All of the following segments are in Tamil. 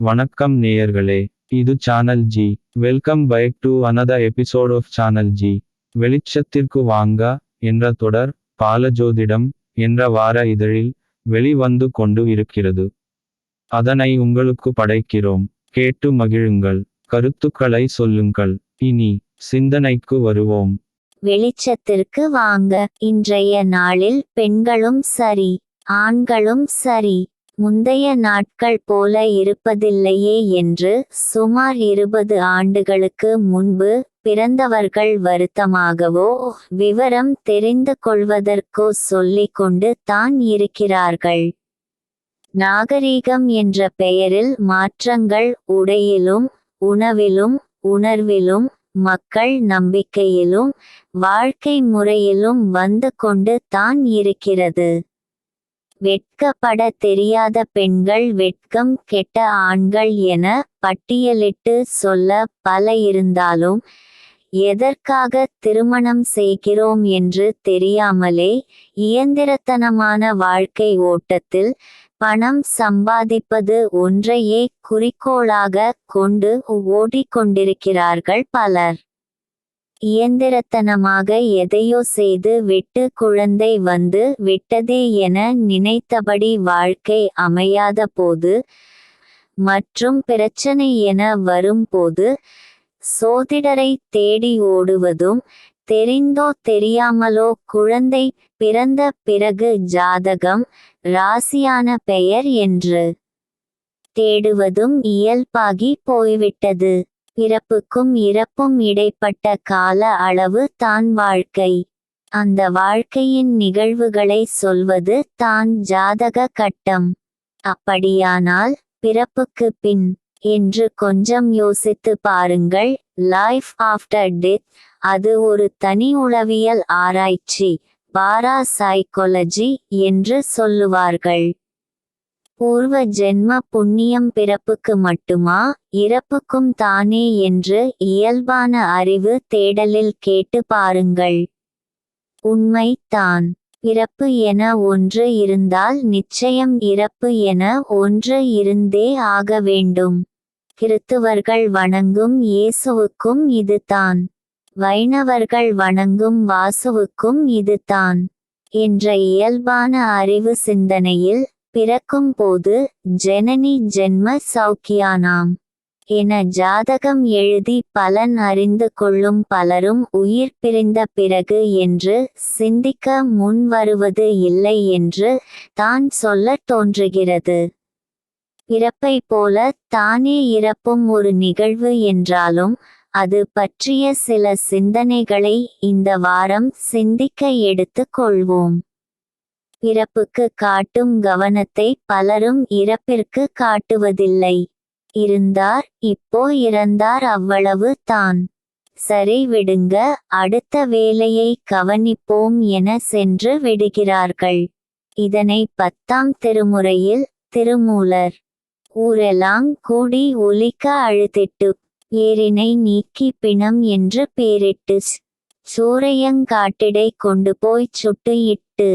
வணக்கம் நேயர்களே இது channel G welcome back to another episode of channel G வெளிச்சத்திற்கு வாங்க என்ற தொடர் பாலஜோதிடம் என்ற வார இதழில் வெளிவந்து கொண்டு இருக்கிறது. அதனை உங்களுக்கு படைக்கிறோம். கேட்டு மகிழுங்கள். கருத்துக்களை சொல்லுங்கள். இனி சிந்தனைக்கு வருவோம். வெளிச்சத்திற்கு வாங்க. இன்றைய நாளில் பெண்களும் சரி ஆண்களும் சரி முந்தைய நாட்கள் போல இருப்பதில்லையே என்று சுமார் இருபது ஆண்டுகளுக்கு முன்பு பிறந்தவர்கள் வருத்தமாகவோ விவரம் தெரிந்து கொள்வதற்கோ சொல்லிக் கொண்டு தான் இருக்கிறார்கள். நாகரீகம் என்ற பெயரில் மாற்றங்கள் உடையிலும் உணவிலும் உணர்விலும் மக்கள் நம்பிக்கையிலும் வாழ்க்கை முறையிலும் வந்து கொண்டு தான் இருக்கிறது. வெட்கப்பட தெரியாத பெண்கள் வெட்கம் கெட்ட ஆண்கள் என பட்டியலிட்டு சொல்ல பல இருந்தாலும் எதற்காக திருமணம் செய்கிறோம் என்று தெரியாமலே இயந்திரத்தனமான வாழ்க்கை ஓட்டத்தில் பணம் சம்பாதிப்பது ஒன்றையே குறிக்கோளாக கொண்டு ஓடிக்கொண்டிருக்கிறார்கள் பலர். இயந்திரத்தனமாக எதையோ செய்து விட்டு குழந்தை வந்து விட்டதே என நினைத்தபடி வாழ்க்கை அமையாத போது மற்றும் பிரச்சனை என வரும்போது சோதிடரை தேடி ஓடுவதும் தெரிந்தோ தெரியாமலோ குழந்தை பிறந்த பிறகு ஜாதகம் ராசியான பெயர் என்று தேடுவதும் இயல்பாகி போய்விட்டது. பிறப்புக்கும் இறப்பும் இடைப்பட்ட கால அளவு தான் வாழ்க்கை. அந்த வாழ்க்கையின் நிகழ்வுகளை சொல்வது தான் ஜாதக கட்டம். அப்படியானால் பிறப்புக்கு பின் என்று கொஞ்சம் யோசித்து பாருங்கள். லைஃப் ஆஃப்டர் டெத் அது ஒரு தனி உளவியல் ஆராய்ச்சி பாரா சைக்காலஜி என்று சொல்லுவார்கள். பூர்வ ஜென்ம புண்ணியம் பிறப்புக்கு மட்டுமா? இறப்புக்கும் தானே என்று இயல்பான அறிவு தேடலில் கேட்டு பாருங்கள். உண்மை தான். பிறப்பு என ஒன்று இருந்தால் நிச்சயம் இறப்பு என ஒன்று இருந்தே ஆக வேண்டும். கிறித்துவர்கள் வணங்கும் இயேசுவுக்கும் இதுதான் வைணவர்கள் வணங்கும் வாசுவுக்கும் இதுதான் என்ற இயல்பான அறிவு சிந்தனையில் பிறக்கும் போது ஜனனி ஜென்ம சௌக்கியானாம். என ஜாதகம் எழுதி பலன் அறிந்து கொள்ளும் பலரும் உயிர் பிரிந்த பிறகு என்று சிந்திக்க முன் வருவது இல்லை என்று தான் சொல்ல தோன்றுகிறது. பிறப்பை போல தானே இறப்பும் ஒரு நிகழ்வு என்றாலும் அது பற்றிய சில சிந்தனைகளை இந்த வாரம் சிந்திக்க எடுத்துக் கொள்வோம். பிறப்புக்கு காட்டும் கவனத்தை பலரும் இறப்பிற்கு காட்டுவதில்லை. இருந்தார் இப்போ இறந்தார் அவ்வளவு தான். சரி விடுங்க அடுத்த வேலையை கவனிப்போம் என சென்று விடுகிறார்கள். இதனை பத்தாம் திருமுறையில் திருமூலர் ஊரெல்லாம் கூடி ஒலிக்க அழுதிட்டு ஏரினை நீக்கி பிணம் என்று பேரிட்டு சூரையங்காட்டிடை கொண்டு போய் சுட்டு இட்டு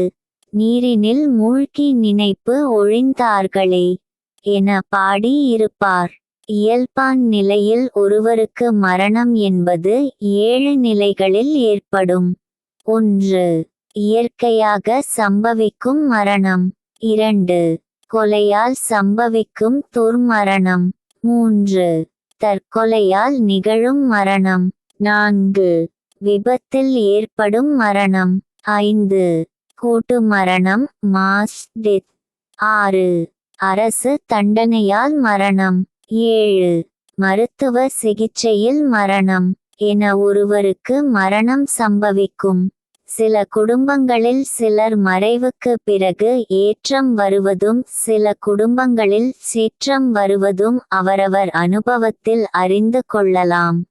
நீரினில் மூழ்கி நினைப்பு ஒழிந்தார்களே என பாடி இருப்பார் இயல்பான் நிலையில் ஒருவருக்கு மரணம் என்பது ஏழு நிலைகளில் ஏற்படும். ஒன்று இயற்கையாக சம்பவிக்கும் மரணம். இரண்டு கொலையால் சம்பவிக்கும் துர்மரணம். மூன்று தற்கொலையால் நிகழும் மரணம். நான்கு விபத்தில் ஏற்படும் மரணம். ஐந்து கூட்டு மரணம் மாஸ் டெத் ஆறு. அரசு தண்டனையால் மரணம். ஏழு. மருத்துவ சிகிச்சையில் மரணம் என ஒருவருக்கு மரணம் சம்பவிக்கும். சில குடும்பங்களில் சிலர் மறைவுக்கு பிறகு ஏற்றம் வருவதும் சில குடும்பங்களில் சீற்றம் வருவதும் அவரவர் அனுபவத்தில் அறிந்து கொள்ளலாம்.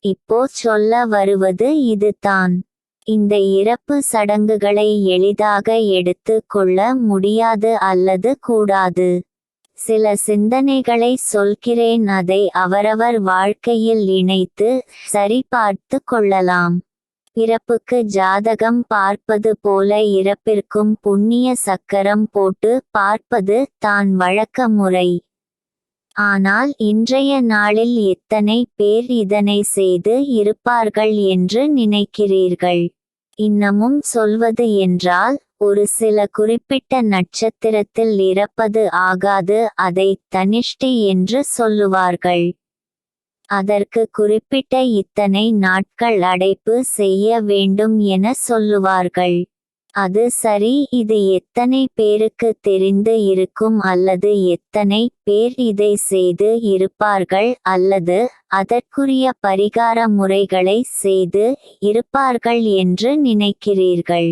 இப்போ சொல்ல வருவது இதுதான். இந்த இறப்பு சடங்குகளை எளிதாக எடுத்து கொள்ள முடியாது அல்லது கூடாது. சில சிந்தனைகளை சொல்கிறேன் அதை அவரவர் வாழ்க்கையில் இணைத்து சரிபார்த்து கொள்ளலாம். பிறப்புக்கு ஜாதகம் பார்ப்பது போல இறப்பிற்கும் புண்ணிய சக்கரம் போட்டு பார்ப்பது தான் வழக்க முறை ஆனால் இன்றைய நாளில் எத்தனை பேர் இதனை செய்து இருப்பார்கள் என்று நினைக்கிறீர்கள்? இன்னமும் சொல்வது என்றால் ஒரு சில குறிப்பிட்ட நட்சத்திரத்தில் இறப்பது ஆகாது அதை தனிஷ்டி என்று சொல்லுவார்கள். அதற்கு குறிப்பிட்ட இத்தனை நாட்கள் அடைப்பு செய்ய வேண்டும் என சொல்லுவார்கள். அது சரி இது எத்தனை பேருக்கு தெரிந்து இருக்கும் அல்லது எத்தனை பேர் இதை செய்து இருப்பார்கள் அல்லது அதற்குரிய பரிகார முறைகளை செய்து இருப்பார்கள் என்று நினைக்கிறீர்கள்.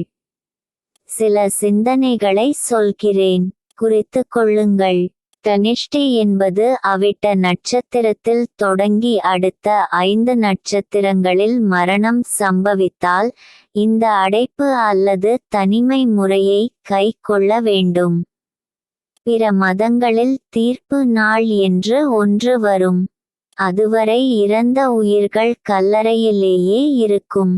சில சிந்தனைகளை சொல்கிறேன். குறித்து கொள்ளுங்கள். தனிஷ்டி என்பது அவிட்ட நட்சத்திரத்தில் தொடங்கி அடுத்த ஐந்து நட்சத்திரங்களில் மரணம் சம்பவித்தால் இந்த அடைப்பு அல்லது தனிமை முறையை கை கொள்ள வேண்டும். பிற மதங்களில் தீர்ப்பு நாள் என்று ஒன்று வரும். அதுவரை இறந்த உயிர்கள் கல்லறையிலேயே இருக்கும்.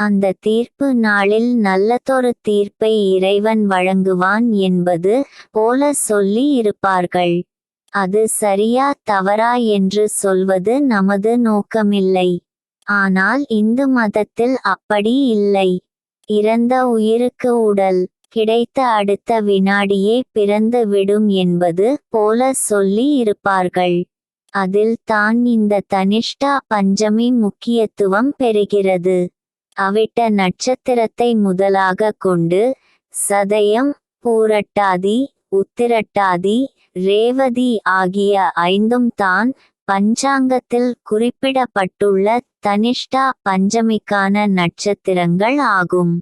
அந்த தீர்ப்பு நாளில் நல்லதொரு தீர்ப்பை இறைவன் வழங்குவான் என்பது போல சொல்லி இருப்பார்கள். அது சரியா தவறா என்று சொல்வது நமது நோக்கமில்லை. ஆனால் இந்து மதத்தில் அப்படி இல்லை. இறந்த உயிருக்கு உடல் கிடைத்த அடுத்த வினாடியே பிறந்து விடும் என்பது போல சொல்லி இருப்பார்கள். அதில் தான் இந்த தனிஷ்டா பஞ்சமி முக்கியத்துவம் பெறுகிறது. அவிட்ட நட்சத்திரத்தை முதலாக கொண்டு சதயம் பூரட்டாதி உத்திரட்டாதி ரேவதி ஆகிய ஐந்தும் தான் பஞ்சாங்கத்தில் குறிப்பிடப்பட்டுள்ள தனிஷ்டா பஞ்சமிக்கான நட்சத்திரங்கள் ஆகும்.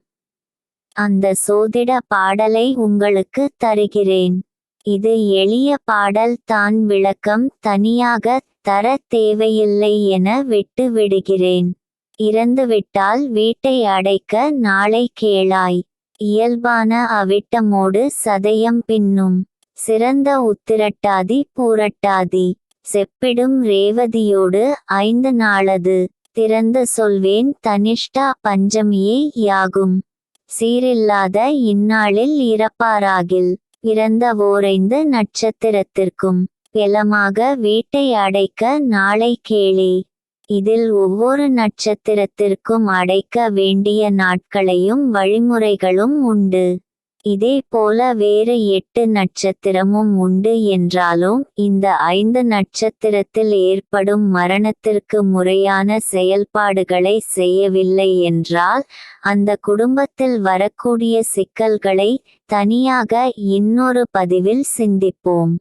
அந்த சோதிட பாடலை உங்களுக்கு தருகிறேன். இது எளிய பாடல் தான் விளக்கம் தனியாக தர தேவையில்லை என விட்டு விடுகிறேன் இறந்துவிட்டால் வீட்டை அடைக்க நாளை கேளாய். இயல்பான அவிட்டமோடு சதயம் பின்னும். சிறந்த உத்திரட்டாதி பூரட்டாதி. செப்பிடும் ரேவதியோடு ஐந்து நாளது. திறந்து சொல்வேன் தனிஷ்டா பஞ்சமியே யாகும். சீரில்லாத இந்நாளில் இறப்பாராகில். பிறந்த ஓரைந்து நட்சத்திரத்திற்கும். பெலமாக வீட்டை அடைக்க நாளை கேளே. இதில் ஒவ்வொரு நட்சத்திரத்திற்கும் அடைக்க வேண்டிய நாட்களையும் வழிமுறைகளும் உண்டு. இதே போல வேறு எட்டு நட்சத்திரமும் உண்டு என்றாலும் இந்த ஐந்து நட்சத்திரத்தில் ஏற்படும் மரணத்திற்கு முறையான செயல்பாடுகளை செய்யவில்லை என்றால் அந்த குடும்பத்தில் வரக்கூடிய சிக்கல்களை தனியாக இன்னொரு பதிவில் சிந்திப்போம்.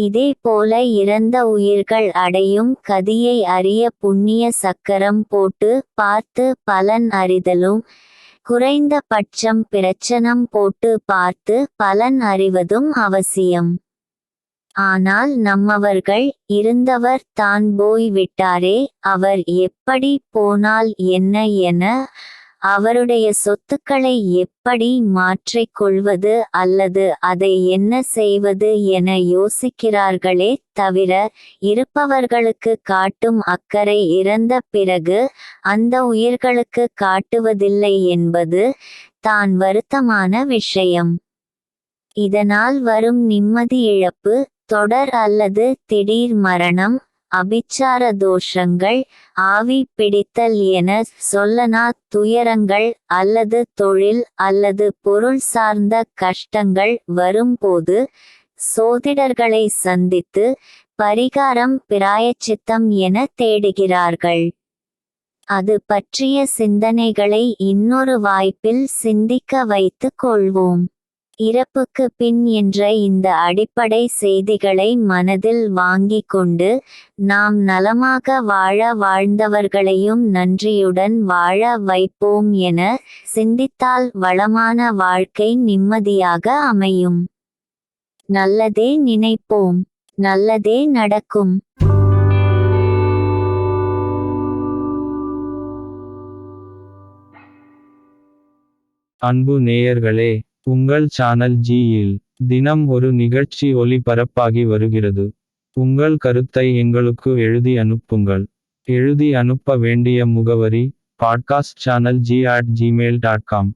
இதே போல இறந்த உயிர்கள் அடையும் கதியை அறிய புண்ணிய சக்கரம் போட்டு பார்த்து பலன் அறிதலும் குறைந்த பட்சம் பிரச்சனம் போட்டு பார்த்து பலன் அறிவதும் அவசியம். ஆனால் நம்மவர்கள் இருந்தவர் தான் போய் விட்டாரே அவர் எப்படி போனால் என்ன என அவருடைய சொத்துக்களை எப்படி மாற்றிக் கொள்வது அல்லது அதை என்ன செய்வது என யோசிக்கிறார்களே தவிர இருப்பவர்களுக்கு காட்டும் அக்கறை இறந்த பிறகு அந்த உயிர்களுக்கு காட்டுவதில்லை என்பது தான் வருத்தமான விஷயம். இதனால் வரும் நிம்மதி இழப்பு தொடர் அல்லது திடீர் மரணம் அபிச்சார தோஷங்கள் ஆவி பிடித்தல் என சொல்லனா துயரங்கள் அல்லது தொழில் அல்லது பொருள் சார்ந்த கஷ்டங்கள் வரும்போது சோதிடர்களை சந்தித்து பரிகாரம் பிராயச்சித்தம் என தேடுகிறார்கள். அது பற்றிய சிந்தனைகளை இன்னொரு வாய்ப்பில் சிந்திக்க வைத்துக் கொள்வோம். இறப்புக்கு பின் என்ற இந்த அடிப்படை செய்திகளை மனதில் வாங்கிக் கொண்டு நாம் நலமாக வாழ வாழ்ந்தவர்களையும் நன்றியுடன் வாழ வைப்போம் என சிந்தித்தால் வளமான வாழ்க்கை நிம்மதியாக அமையும். நல்லதே நினைப்போம். நல்லதே நடக்கும். அன்பு நேயர்களே உங்கள் சேனல் ஜியில் தினம் ஒரு நிகழ்ச்சி ஒளிபரப்பாகி வருகிறது. உங்கள் கருத்தை எங்களுக்கு எழுதி அனுப்புங்கள். எழுதி அனுப்ப வேண்டிய முகவரி podcast channel G at Gmail dot com